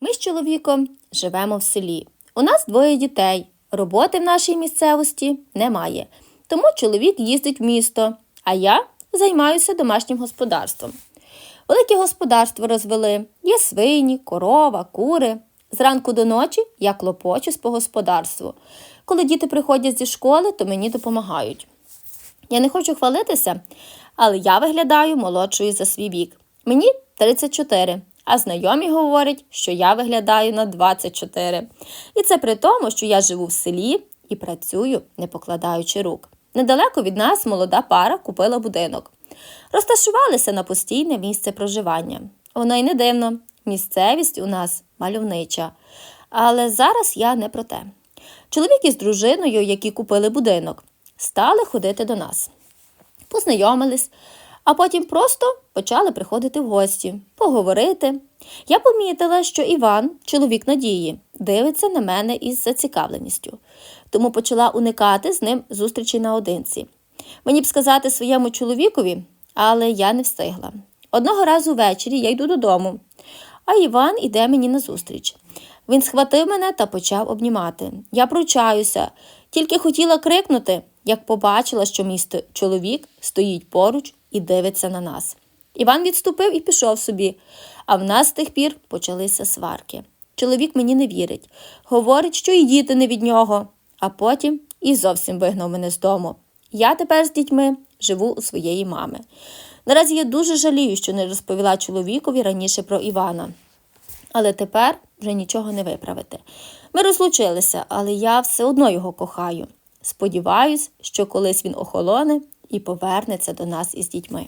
Ми з чоловіком живемо в селі. У нас двоє дітей. Роботи в нашій місцевості немає. Тому чоловік їздить в місто, а я займаюся домашнім господарством. Велике господарство розвели. Є свині, корова, кури. Зранку до ночі я клопочусь по господарству. Коли діти приходять зі школи, то мені допомагають. Я не хочу хвалитися, але я виглядаю молодшою за свій вік. Мені 34, а знайомі говорять, що я виглядаю на 24. І це при тому, що я живу в селі і працюю, не покладаючи рук. Недалеко від нас молода пара купила будинок. Розташувалися на постійне місце проживання. Воно й не дивно, місцевість у нас мальовнича. Але зараз я не про те. Чоловік із дружиною, які купили будинок, стали ходити до нас. Познайомились, а потім просто почали приходити в гості, поговорити. Я помітила, що Іван, чоловік Надії, дивиться на мене із зацікавленістю, тому почала уникати з ним зустрічі наодинці. Мені б сказати своєму чоловікові, але я не встигла. Одного разу ввечері я йду додому, а Іван іде мені назустріч. Він схватив мене та почав обнімати. Я пручаюся, тільки хотіла крикнути, як побачила, що мій чоловік стоїть поруч і дивиться на нас. Іван відступив і пішов собі, а в нас з тих пір почалися сварки. Чоловік мені не вірить, говорить, що і діти не від нього, а потім і зовсім вигнав мене з дому. Я тепер з дітьми живу у своєї мами. Наразі я дуже жалію, що не розповіла чоловікові раніше про Івана. Але тепер вже нічого не виправити. Ми розлучилися, але я все одно його кохаю. Сподіваюсь, що колись він охолоне і повернеться до нас із дітьми.